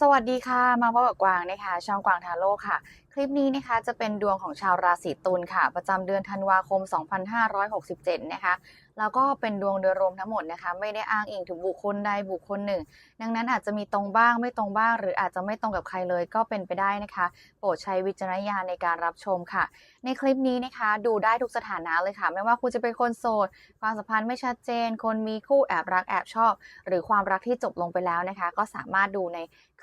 สวัสดีค่ะ มาพบกับกวางนะคะ ช่องกวางทาโร่ค่ะ คลิปนี้นะคะจะเป็นดวงของชาวราศีตุลค่ะ ประจำเดือนธันวาคม 2567 นะคะ แล้วก็เป็นดวงโดยรวมทั้งหมดนะคะ ไม่ได้อ้างอิงถึงบุคคลใดบุคคลหนึ่ง ดังนั้นอาจจะมีตรงบ้างไม่ตรงบ้าง หรืออาจจะไม่ตรงกับใครเลยก็เป็นไปได้นะคะ โปรดใช้วิจารณญาณในการรับชมค่ะ ในคลิปนี้นะคะ ดูได้ทุกสถานะเลยค่ะ ไม่ว่าคุณจะเป็นคนโสด ความสัมพันธ์ไม่ชัดเจน คนมีคู่แอบรักแอบชอบ หรือความรักที่จบลงไปแล้วนะคะ ก็สามารถดูใน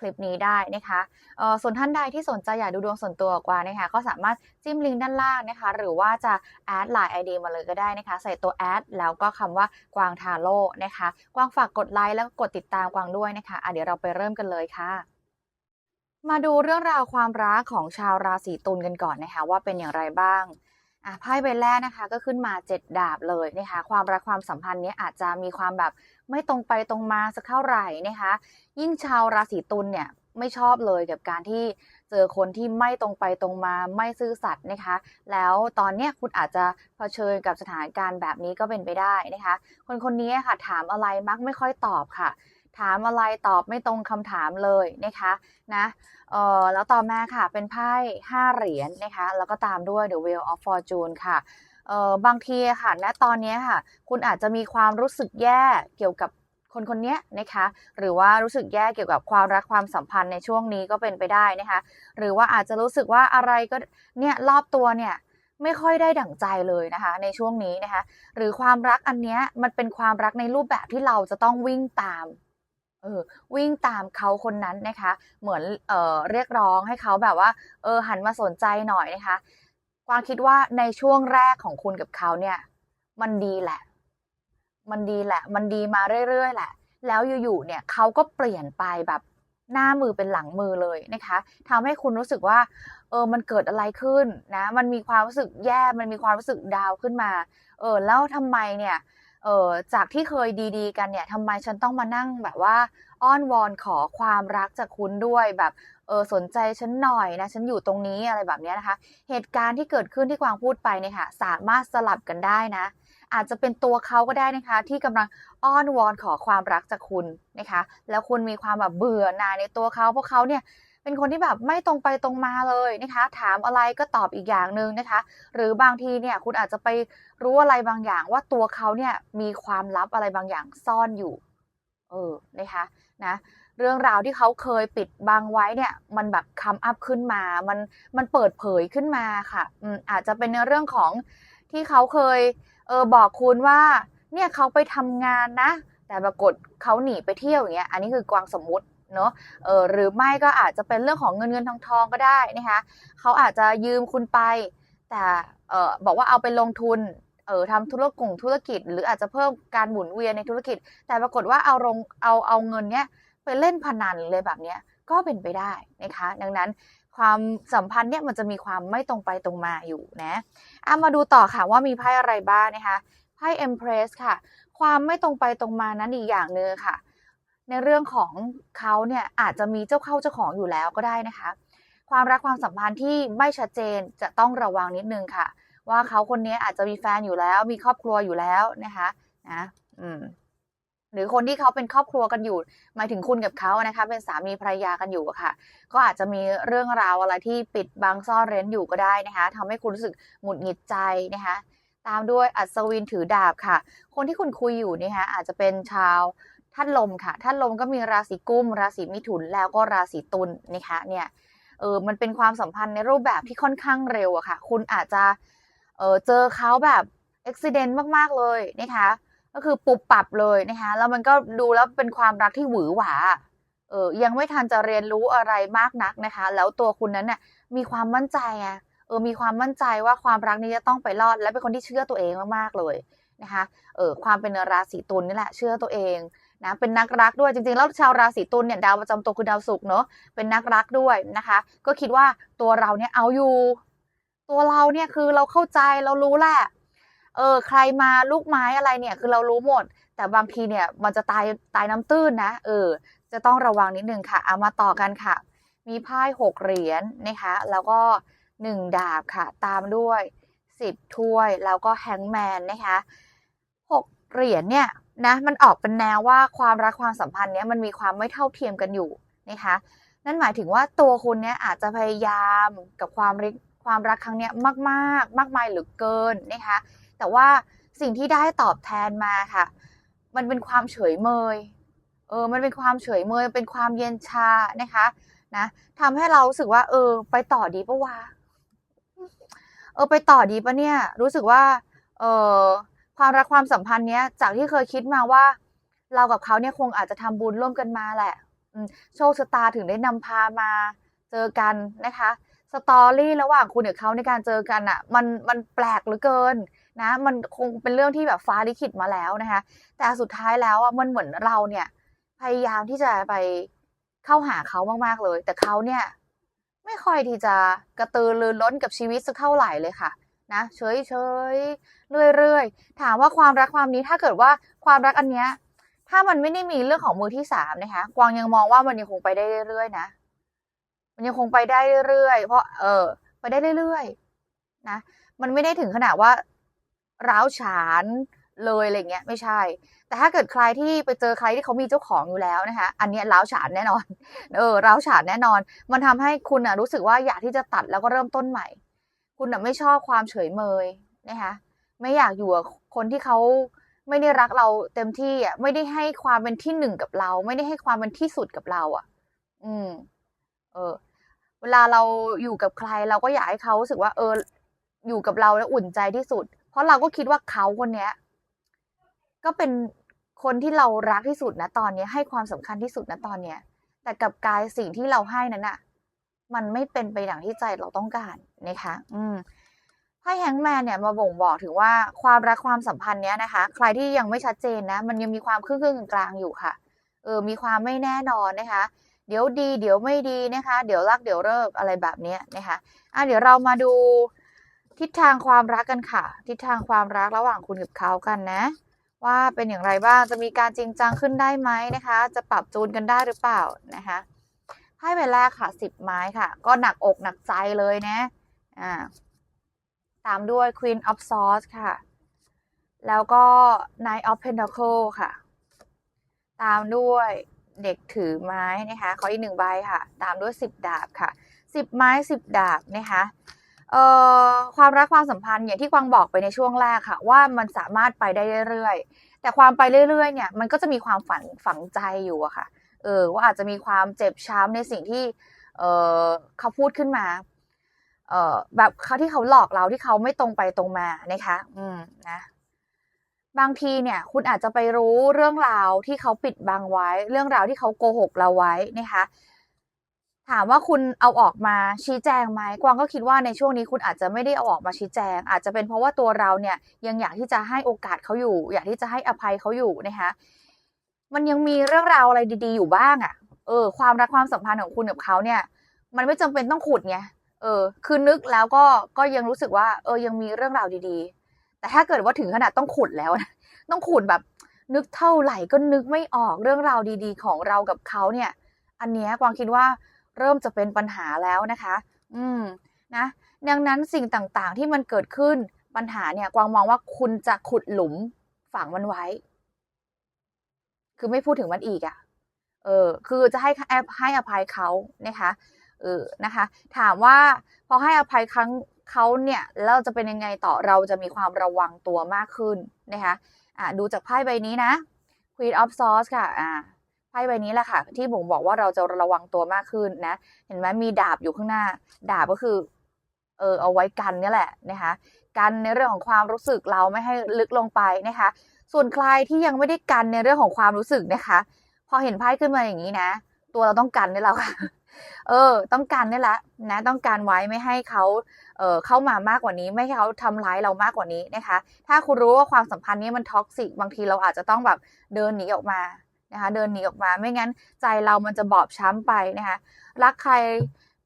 ลิปนี้ได้นะคะเอ่อส่วนท่านใดที่สนใจอยากดูดวงส่วนตัวกว่านะคะก็สามารถจิ้มลิงก์ด้านล่างนะคะ หรือว่าจะแอดไลน์ ID มาเลยก็ได้นะคะ ใส่ตัวแอดแล้วก็คำว่ากวางทาโร่นะคะ กวางฝากกดไลค์แล้วก็กดติดตามกวางด้วยนะคะะเดี๋ยวเราไปเริ่มกันเลยค่ะมาดูเรื่องราวความรักของชาวราศีตุลกันก่อนนะคะว่าเป็นอย่างไรบ้าง อะไพ่ใบแรกนะคะ ก็ขึ้นมาเจ็ดดาบเลยนะคะ ความรักความสัมพันธ์เนี้ยอาจจะมีความแบบไม่ตรงไปตรงมาสักเท่าไหร่นะคะ ยิ่งชาวราศีตุลเนี่ยไม่ชอบเลยกับการที่เจอคนที่ไม่ตรงไปตรงมาไม่ซื่อสัตย์นะคะ แล้วตอนเนี้ยคุณอาจจะเผชิญกับสถานการณ์แบบนี้ก็เป็นไปได้นะคะ คนคนนี้ค่ะถามอะไรมักไม่ค่อยตอบค่ะ ถามอะไรตอบไม่ตรงคำถามเลยนะคะนะเออแล้วต่อมาค่ะเป็นไพ่ห้าเหรียญนะคะ แล้วก็ตามด้วย The Wheel of Fortune ค่ะเออบางทีค่ะณตอนนี้ค่ะ คุณอาจจะมีความรู้สึกแย่เกี่ยวกับคนคนนี้นะคะ หรือว่ารู้สึกแย่เกี่ยวกับความรักความสัมพันธ์ในช่วงนี้ก็เป็นไปได้นะคะ หรือว่าอาจจะรู้สึกว่าอะไรก็เนี่ยรอบตัวเนี่ยไม่ค่อยได้ดั่งใจเลยนะคะ ในช่วงนี้นะคะ หรือความรักอันเนี้ยมันเป็นความรักในรูปแบบที่เราจะต้องวิ่งตาม เออวิ่งตามเขาคนนั้นนะคะ เหมือนเออเรียกร้องให้เขาแบบว่า เออหันมาสนใจหน่อยนะคะกวางคิดว่าในช่วงแรกของคุณกับเขาเนี่ย มันดีแหละ มันดีแหละ มันดีมาเรื่อยๆแหละ แล้วอยู่ๆเนี่ยเขาก็เปลี่ยนไปแบบหน้ามือเป็นหลังมือเลยนะคะทำให้คุณรู้สึกว่า เออมันเกิดอะไรขึ้นนะ มันมีความรู้สึกแย่ มันมีความรู้สึกดาวขึ้นมา เออแล้วทำไมเนี่ย เออจากที่เคยดีๆ กันเนี่ยทำไมฉันต้องมานั่งแบบว่า อ้อนวอนขอความรักจากคุณด้วยแบบเออสนใจฉันหน่อยนะ ฉันอยู่ตรงนี้อะไรแบบนี้นะคะ เหตุการณ์ที่เกิดขึ้นที่กวางพูดไปเนี่ยค่ะ สามารถสลับกันได้นะ อาจจะเป็นตัวเขาก็ได้นะคะ ที่กำลังอ้อนวอนขอความรักจากคุณนะคะ แล้วคุณมีความแบบเบื่อหน่ายในตัวเขาเพราะเขาเนี่ย เป็นคนที่แบบไม่ตรงไปตรงมาเลยนะคะ ถามอะไรก็ตอบอีกอย่างหนึ่งนะคะ หรือบางทีเนี่ยคุณอาจจะไปรู้อะไรบางอย่างว่าตัวเขาเนี่ยมีความลับอะไรบางอย่างซ่อนอยู่ เออนะคะนะเรื่องราวที่เขาเคยปิดบังไว้เนี่ย มันแบบคัมอัพขึ้นมา มันมันเปิดเผยขึ้นมาค่ะอืมอาจจะเป็นในเรื่องของที่เขาเคยเออบอกคุณว่า เนี่ยเขาไปทำงานนะ แต่ปรากฏเขาหนีไปเที่ยวอย่างเงี้ย อันนี้คือกวางสมมุติ เนาะเออหรือไม่ก็อาจจะเป็นเรื่องของเงินเงินทองทองก็ได้นะคะเขาอาจจะยืมคุณไป แต่เออบอกว่าเอาไปลงทุนเออทำธุรกงธุรกิจ หรืออาจจะเพิ่มการหมุนเวียนในธุรกิจ แต่ปรากฏว่าเอาลงเอาเอาเงินเนี้ยไปเล่นพนันเลยแบบเนี้ยก็เป็นไปได้นะคะ ดังนั้นความสัมพันธ์เนี่ยมันจะมีความไม่ตรงไปตรงมาอยู่นะเอามาดูต่อค่ะว่ามีไพ่อะไรบ้างนะคะไพ่ Empress ค่ะ ความไม่ตรงไปตรงมานั้นอีกอย่างหนึ่งค่ะ ในเรื่องของเขาเนี่ยอาจจะมีเจ้าเข้าเจ้าของอยู่แล้วก็ได้นะคะ ความรักความสัมพันธ์ที่ไม่ชัดเจนจะต้องระวังนิดนึงค่ะ ว่าเขาคนนี้อาจจะมีแฟนอยู่แล้ว มีครอบครัวอยู่แล้วนะคะนะอืมหรือคนที่เขาเป็นครอบครัวกันอยู่ หมายถึงคุณกับเขานะคะ เป็นสามีภรรยากันอยู่ค่ะ ก็อาจจะมีเรื่องราวอะไรที่ปิดบังซ่อนเร้นอยู่ก็ได้นะคะทำให้คุณรู้สึกหงุดหงิดใจนะคะ ตามด้วยอัศวินถือดาบค่ะ คนที่คุณคุยอยู่นะคะอาจจะเป็นชาว ท่านลมค่ะ ท่านลมก็มีราศีกุม ราศีมิถุนแล้วก็ราศีตุลนะคะเนี่ยเออมันเป็นความสัมพันธ์ในรูปแบบที่ค่อนข้างเร็วอะค่ะ คุณอาจจะเออเจอเขาแบบอุบิเหตุมาก ๆ เลยนะคะ ก็คือปุบปับเลยนะคะ แล้วมันก็ดูแล้วเป็นความรักที่หวือหวาเออยังไม่ทันจะเรียนรู้อะไรมากนักนะคะ แล้วตัวคุณนั้นเนี่ยมีความมั่นใจไงเออมีความมั่นใจว่าความรักนี้จะต้องไปรอด และเป็นคนที่เชื่อตัวเองมากๆเลยนะคะเออความเป็นราศีตุลนี่แหละเชื่อตัวเอง นะเป็นนักรักด้วยจริงๆ แล้วชาวราศีตุลเนี่ยดาวประจำตัวคือดาวศุกร์เนอะเป็นนักรักด้วยนะคะ ก็คิดว่าตัวเราเนี่ยเอาอยู่ ตัวเราเนี่ยคือเราเข้าใจเรารู้แหละเออใครมาลูกไม้อะไรเนี่ยคือเรารู้หมด แต่บางทีเนี่ยมันจะตายตายน้ำตื้นนะเออ จะต้องระวังนิดนึงค่ะเอามาต่อกันค่ะ มีไพ่หกเหรียญนะคะ แล้วก็หนึ่งดาบค่ะ ตามด้วยสิบถ้วยแล้วก็แฮงแมนนะคะ เหรียญเนี่ยนะมันออกเป็นแนวว่าความรักความสัมพันธ์เนี้ยมันมีความไม่เท่าเทียมกันอยู่นะคะนั่นหมายถึงว่าตัวคุณเนี่ยอาจจะพยายามกับความรักความรักครั้งเนี้ยมากๆมากมายหลือเกินนะคะแต่ว่าสิ่งที่ได้ตอบแทนมาค่ะ มันเป็นความเฉยเมยเออมันเป็นความเฉยเมยเป็นความเย็นชานะคะนะทำให้เรารู้สึกว่า เออ ไปต่อดีปะวะเออไปต่อดีปะเนี่ย รู้สึกว่า เออ ความรักความสัมพันธ์เนี้ยจากที่เคยคิดมาว่า เรากับเขาเนี่ยคงอาจจะทำบุญร่วมกันมาแหละโชคชะตาถึงได้นำพามาเจอกันนะคะสตอรี่ระหว่างคุณกับเขาในการเจอกันอะมันมันแปลกเหลือเกินนะ มันคงเป็นเรื่องที่แบบฟ้าลิขิตมาแล้วนะคะ แต่สุดท้ายแล้วอะมันเหมือนเราเนี่ย พยายามที่จะไปเข้าหาเขามากๆเลย แต่เขาเนี่ย ไม่ค่อยที่จะกระตือรือร้นกับชีวิตสักเท่าไหร่เลยค่ะ นะเฉยเฉยเรื่อยๆ ถามว่าความรักความนี้ถ้าเกิดว่าความรักอันเนี้ยถ้ามันไม่ได้มีเรื่องของมือที่สามนะคะกวางยังมองว่ามันยังคงไปได้เรื่อยๆนะ มันยังคงไปได้เรื่อยๆเพราะ เออ ไปได้เรื่อยๆนะมันไม่ได้ถึงขนาดว่าร้าวฉานเลยอะไรเงี้ยไม่ใช่ แต่ถ้าเกิดใครที่ไปเจอใครที่เขามีเจ้าของอยู่แล้วนะคะ อันเนี้ยร้าวฉานแน่นอน เออร้าวฉานแน่นอน มันทำให้คุณอะรู้สึกว่าอยากที่จะตัดแล้วก็เริ่มต้นใหม่ คุณอะไม่ชอบความเฉยเมยนะคะไม่อยากอยู่กับคนที่เขาไม่ได้รักเราเต็มที่อะไม่ได้ให้ความเป็นที่หนึ่งกับเรา ไม่ได้ให้ความเป็นที่สุดกับเรา อะ อืม เออ เวลาเราอยู่กับใคร เราก็อยากให้เขารู้สึกว่า เออ อยู่กับเราแล้วอุ่นใจที่สุด เพราะเราก็คิดว่าเขาคนเนี้ย ก็เป็นคนที่เรารักที่สุดนะตอนเนี้ยให้ความสำคัญที่สุดนะตอนเนี้ยแต่กับกายสิ่งที่เราให้นั้นน่ะ มันไม่เป็นไปอย่างที่ใจเราต้องการนะคะ อืมไพ่แฮงแมนเนี่ยมาบ่งบอกถึงว่าความรักความสัมพันธ์เนี้ยนะคะ ใครที่ยังไม่ชัดเจนนะ มันยังมีความครึ่งครึ่งกลางอยู่ค่ะ เออ มีความไม่แน่นอนนะคะ เดี๋ยวดี เดี๋ยวไม่ดีนะคะ เดี๋ยวรักเดี๋ยวเลิกอะไรแบบเนี้ยนะคะ อะเดี๋ยวเรามาดูทิศทางความรักกันค่ะ ทิศทางความรักระหว่างคุณกับเขากันนะ ว่าเป็นอย่างไรบ้าง จะมีการจริงจังขึ้นได้ไหมนะคะ จะปรับจูนกันได้หรือเปล่านะคะ ไพ่ใบแรกค่ะสิบไม้ค่ะ ก็หนักอกหนักใจเลยนะอ่าตามด้วย Queen of Swords ค่ะ แล้วก็ Knight of Pentacle ค่ะ ตามด้วยเด็กถือไม้นะคะขออีกหนึ่งใบค่ะ ตามด้วยสิบดาบค่ะสิบไม้สิบดาบนะคะเอ่อความรักความสัมพันธ์อย่างที่กวางบอกไปในช่วงแรกค่ะ ว่ามันสามารถไปได้เรื่อยๆแต่ความไปเรื่อยๆเนี่ยมันก็จะมีความฝังฝังใจอยู่อะค่ะ เออว่าอาจจะมีความเจ็บช้ำในสิ่งที่ เออเขาพูดขึ้นมา เอ่อแบบเขาที่เขาหลอกเราที่เขาไม่ตรงไปตรงมานะคะ อืมนะบางทีเนี่ย คุณอาจจะไปรู้เรื่องราวที่เขาปิดบังไว้ เรื่องราวที่เขาโกหกเราไว้นะคะ ถามว่าคุณเอาออกมาชี้แจงไหมกวางก็คิดว่าในช่วงนี้คุณอาจจะไม่ได้เอาออกมาชี้แจง อาจจะเป็นเพราะว่าตัวเราเนี่ยยังอยากที่จะให้โอกาสเขาอยู่ อยากที่จะให้อภัยเขาอยู่นะคะ มันยังมีเรื่องราวอะไรดีๆอยู่บ้างอะ่ะ เออ ความรักความสัมพันธ์ของคุณกับเขาเนี่ย มันไม่จำเป็นต้องขุดไง เออ คือนึกแล้วก็ ก็ยังรู้สึกว่า เออ ยังมีเรื่องราวดีๆ แต่ถ้าเกิดว่าถึงขนาดต้องขุดแล้วนะ ต้องขุดแบบ นึกเท่าไหร่ก็นึกไม่ออกเรื่องราวดีๆ ของเรากับเขาเนี่ย อันเนี้ยกวางคิดว่าเริ่มจะเป็นปัญหาแล้วนะคะ อืม นะ ดังนั้นสิ่งต่างๆ ที่มันเกิดขึ้นปัญหาเนี่ย กวางมองว่าคุณจะขุดหลุมฝังมันไว้ คือไม่พูดถึงมันอีกอะ่ะ เออ คือจะให้แอบให้อภัยเขานะคะ เออ นะคะ ถามว่าพอให้อภัยครั้งเขาเนี่ยแล้วจะเป็นยังไงต่อเราจะมีความระวังตัวมากขึ้นนะคะอ่าดูจากไพ่ใบนี้นะ Queen of Swords ค่ะอ่าไพ่ใบนี้แหละค่ะ ที่ผมบอกว่าเราจะระวังตัวมากขึ้นนะ เห็นไหมมีดาบอยู่ข้างหน้า ดาบก็คือ เออเอาไว้กันนี่แหละนะคะกันในเรื่องของความรู้สึกเราไม่ให้ลึกลงไปนะคะ ส่วนใครที่ยังไม่ได้กันในเรื่องของความรู้สึกนะคะ พอเห็นไพ่ขึ้นมาอย่างนี้นะ ตัวเราต้องกันนี่แล้วค่ะ เออ ต้องกันนี่แหละนะ ต้องการไว้ไม่ให้เขาเอ่อเข้ามามากกว่านี้ ไม่ให้เขาทำร้ายเรามากกว่านี้นะคะ ถ้าคุณรู้ว่าความสัมพันธ์นี้มันท็อกซิกบางทีเราอาจจะต้องแบบเดินหนีออกมานะคะ เดินหนีออกมา ไม่งั้นใจเรามันจะบอบช้ำไปนะคะ รักใคร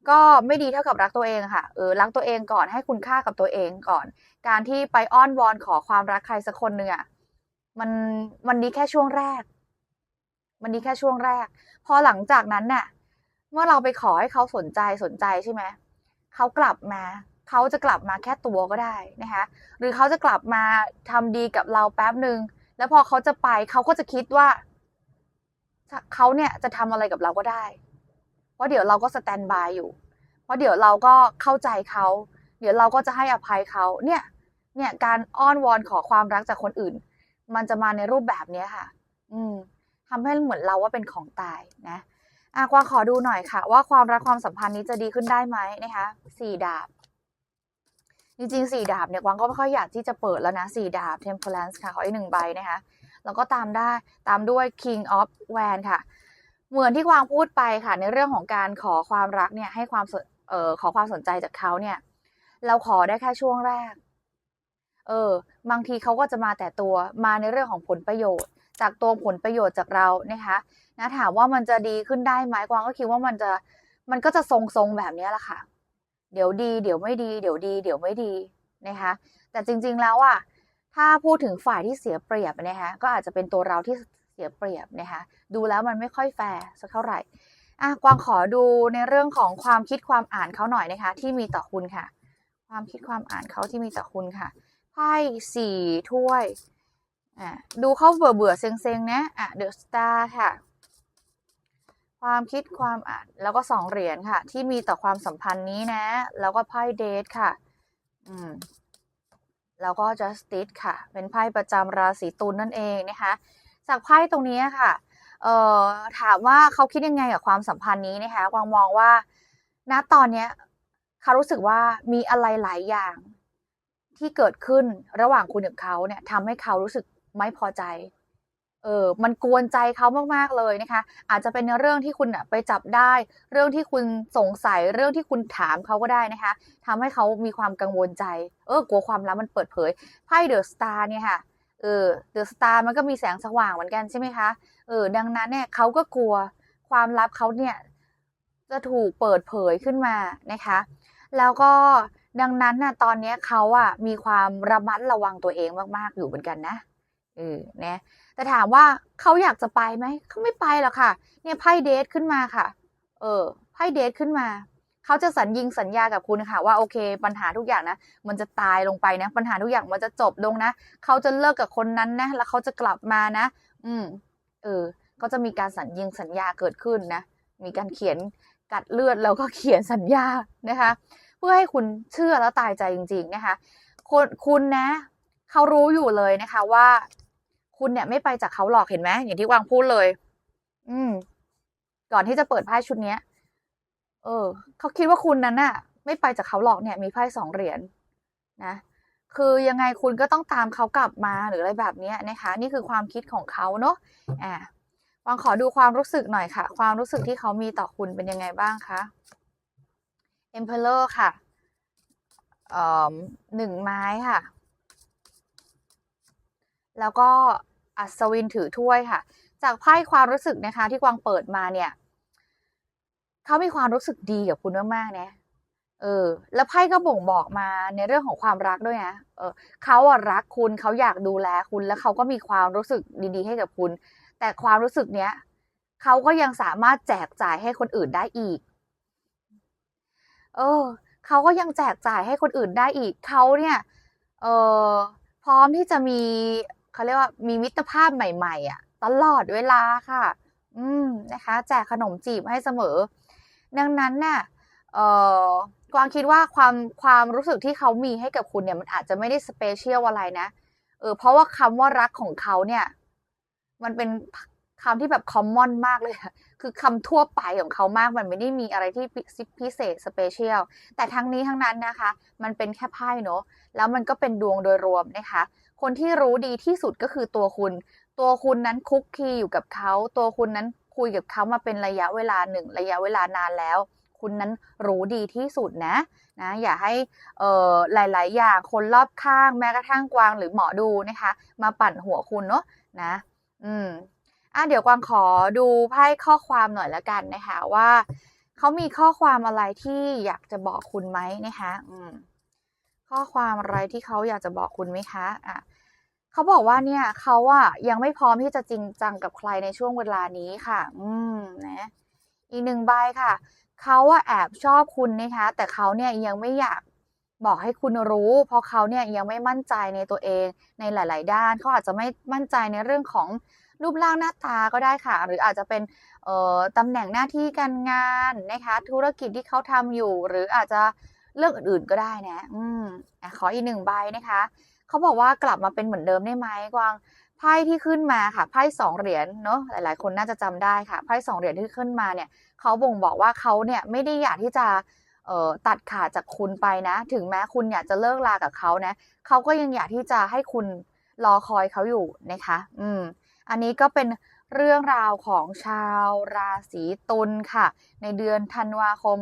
ก็ไม่ดีเท่ากับรักตัวเองค่ะ เออ รักตัวเองก่อนให้คุณค่ากับตัวเองก่อน การที่ไปอ้อนวอนขอความรักใครสักคนหนึ่งอะ มันมันดีแค่ช่วงแรก มันดีแค่ช่วงแรก พอหลังจากนั้นน่ะ เมื่อเราไปขอให้เขาสนใจสนใจใช่ไหมเขากลับมาเขาจะกลับมาแค่ตัวก็ได้นะคะหรือเขาจะกลับมาทำดีกับเราแป๊บหนึ่งแล้วพอเขาจะไปเขาก็จะคิดว่าเขาเนี่ยจะทำอะไรกับเราก็ได้ เพราะเดี๋ยวเราก็สแตนบายอยู่ เพราะเดี๋ยวเราก็เข้าใจเขา เดี๋ยวเราก็จะให้อภัยเขา เนี่ย เนี่ยการอ้อนวอนขอความรักจากคนอื่น มันจะมาในรูปแบบเนี้ยค่ะ อืมทำให้เหมือนเราว่าเป็นของตายนะอะกวางขอดูหน่อยค่ะ ว่าความรักความสัมพันธ์นี้จะดีขึ้นได้ไหมนะคะสี่ดาบ จริงๆสี่ดาบเนี่ยกวางก็ไม่ค่อยอยากที่จะเปิดแล้วนะสี่ดาบ temperance ค่ะ ขออีกหนึ่งใบนะคะแล้วก็ตามได้ตามด้วย king of w a n ค่ะ เหมือนที่กวางพูดไปค่ะ ในเรื่องของการขอความรักเนี่ยให้ความเอ่อขอความสนใจจากเขาเนี่ย เราขอได้แค่ช่วงแรก เออ บางทีเขาก็จะมาแต่ตัวมาในเรื่องของผลประโยชน์ จากตัวผลประโยชน์จากเรานะคะนะถามว่ามันจะดีขึ้นได้ไหมกวางก็คิดว่ามันจะมันก็จะทรงๆแบบนี้แหละค่ะ เดี๋ยวดี เดี๋ยวไม่ดี เดี๋ยวดี เดี๋ยวไม่ดีนะคะ แต่จริงๆแล้วอะถ้าพูดถึงฝ่ายที่เสียเปรียบนะคะก็อาจจะเป็นตัวเราที่เสียเปรียบนะคะดูแล้วมันไม่ค่อยแฟร์สักเท่าไหร่อะกวางขอดูในเรื่องของความคิดความอ่านเขาหน่อยนะคะ ที่มีต่อคุณค่ะ ความคิดความอ่านเขาที่มีต่อคุณค่ะ ไพ่สี่ถ้วยอะดูเขาเบื่อเบื่อๆเซ็งนะอะเดอะสตาร์ค่ะ ความคิดความอ่านแล้วก็สองเหรียญค่ะ ที่มีต่อความสัมพันธ์นี้นะ แล้วก็ไพ่เดทค่ะ อืมแล้วก็ justice ค่ะ เป็นไพ่ประจำราศีตุลนั่นเองนะคะ จากไพ่ตรงนี้ค่ะเอ่อถามว่าเขาคิดยังไงกับความสัมพันธ์นี้นะคะกวางมองว่าณตอนเนี้ยเขารู้สึกว่ามีอะไรหลายอย่าง ที่เกิดขึ้นระหว่างคุณกับเขาเนี่ยทำให้เขารู้สึกไม่พอใจ เออ มันกวนใจเขามากๆเลยนะคะ อาจจะเป็นเรื่องที่คุณอะไปจับได้ เรื่องที่คุณสงสัย เรื่องที่คุณถามเขาก็ได้นะคะทำให้เขามีความกังวลใจ เออ กลัวความลับมันเปิดเผย ไพ่เดอะสตาร์เนี่ยค่ะ เออ เดอะสตาร์มันก็มีแสงสว่างเหมือนกันใช่ไหมคะ เออ ดังนั้นเนี่ยเขาก็กลัวความลับเขาเนี่ยจะถูกเปิดเผยขึ้นมานะคะ แล้วก็ ดังนั้นน่ะตอนนี้เขาอะมีความระมัดระวังตัวเองมากๆอยู่เหมือนกันนะเออนะแต่ถามว่าเขาอยากจะไปไหมเขาไม่ไปหรอกค่ะ เนี่ยไพ่เดทขึ้นมาค่ะ เออไพ่เดทขึ้นมาเขาจะสัญญิงสัญญากับคุณค่ะว่าโอเค ปัญหาทุกอย่างนะมันจะตายลงไปนะ ปัญหาทุกอย่างมันจะจบลงนะเขาจะเลิกกับคนนั้นนะแล้วเขาจะกลับมานะ อืม เออ ก็จะมีการสัญญิงสัญญาเกิดขึ้นนะมีการเขียนกัดเลือดแล้วก็เขียนสัญญานะคะ เพื่อให้คุณเชื่อแล้วตายใจจริง ๆ นะคะคุณคุณนะเขารู้อยู่เลยนะคะว่า คุณเนี่ยไม่ไปจากเขาหรอกเห็นไหมอย่างที่วางพูดเลย อืม ก่อนที่จะเปิดไพ่ชุดเนี้ย เออเขาคิดว่าคุณนั้นน่ะ ไม่ไปจากเขาหรอกเนี่ย มีไพ่สองเหรียญนะคือยังไงคุณก็ต้องตามเขากลับมาหรืออะไรแบบเนี้ยนะคะ นี่คือความคิดของเขาเนาะอ่าวางขอดูความรู้สึกหน่อยค่ะ ความรู้สึกที่เขามีต่อคุณเป็นยังไงบ้างคะ Emperor ค่ะเอ่อหนึ่งไม้ค่ะ แล้วก็อัศวินถือถ้วยค่ะ จากไพ่ความรู้สึกนะคะ ที่กวางเปิดมาเนี่ยเขามีความรู้สึกดีกับคุณมากๆนะเออ แล้วไพ่ก็บ่งบอกมาในเรื่องของความรักด้วยนะเออเขาอะรักคุณเขาอยากดูแลคุณ แล้วเขาก็มีความรู้สึกดี ๆ ให้กับคุณ แต่ความรู้สึกเนี้ยเขาก็ยังสามารถแจกจ่ายให้คนอื่นได้อีก เออเขาก็ยังแจกจ่ายให้คนอื่นได้อีกเขาเนี่ยเออพร้อมที่จะมีเขาเรียกว่ามีมิตรภาพใหม่ ๆอะตลอดเวลาค่ะ อืมนะคะ แจกขนมจีบให้เสมอ ดังนั้นน่ะเออกวางคิดว่าความความรู้สึกที่เขามีให้กับคุณเนี่ย มันอาจจะไม่ได้สเปเชียลอะไรนะเออเพราะว่าคำว่ารักของเขาเนี่ย มันเป็น คำที่แบบคอมมอนมากเลยคือคำทั่วไปของเขามากมันไม่ได้มีอะไรที่พิเศษสเปเชียลแต่ทั้งนี้ทั้งนั้นนะคะ มันเป็นแค่ไพ่เนอะแล้วมันก็เป็นดวงโดยรวมนะคะ คนที่รู้ดีที่สุดก็คือตัวคุณ ตัวคุณนั้นคุกคีอยู่กับเขา ตัวคุณนั้นคุยกับเขามาเป็นระยะเวลาหนึ่งระยะเวลานานแล้ว คุณนั้นรู้ดีที่สุดนะนะอย่าให้เอ่อหลาย ๆ อย่างคนรอบข้างแม้กระทั่งกวางหรือหมอดูนะคะ มาปั่นหัวคุณเนาะนะ อืม อะเดี๋ยวกวางขอดูไพ่ข้อความหน่อยละกันนะคะว่าเขามีข้อความอะไรที่อยากจะบอกคุณไหมนะคะอืมข้อความอะไรที่เขาอยากจะบอกคุณไหมคะ อะเขาบอกว่าเนี่ยเขาอะยังไม่พร้อมที่จะจริงจังกับใครในช่วงเวลานี้ค่ะ อืมนะอีกหนึ่งใบค่ะเขาอะแอบชอบคุณนะคะ แต่เขาเนี่ยยังไม่อยากบอกให้คุณรู้ เพราะเขาเนี่ยยังไม่มั่นใจในตัวเองในหลาย ๆ ด้านเขาอาจจะไม่มั่นใจในเรื่องของ รูปร่างหน้าตาก็ได้ค่ะ หรืออาจจะเป็นตำแหน่งหน้าที่การงานนะคะ ธุรกิจที่เขาทำอยู่ หรืออาจจะเรื่องอื่นๆก็ได้นะ อืมอะขออีกหนึ่งใบนะคะเขาบอกว่ากลับมาเป็นเหมือนเดิมได้ไหมกวางไพ่ที่ขึ้นมาค่ะไพ่สองเหรียญเนาะหลาย ๆ คนน่าจะจำได้ค่ะไพ่สองเหรียญที่ขึ้นมาเนี่ยเขาบ่งบอกว่าเขาเนี่ยไม่ได้อยากที่จะเอ่อตัดขาดจากคุณไปนะ ถึงแม้คุณอยากจะเลิกลากับเขานะเขาก็ยังอยากที่จะให้คุณรอคอยเขาอยู่นะคะ อืม อันนี้ก็เป็นเรื่องราวของชาวราศีตุลค่ะ ในเดือนธันวาคม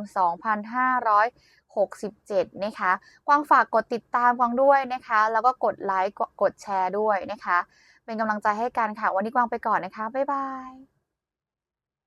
2567 นะคะกวางฝากกดติดตามกวางด้วยนะคะ แล้วก็กดไลค์กดแชร์ด้วยนะคะ เป็นกำลังใจให้กันค่ะ วันนี้กวางไปก่อนนะคะ บ๊ายบาย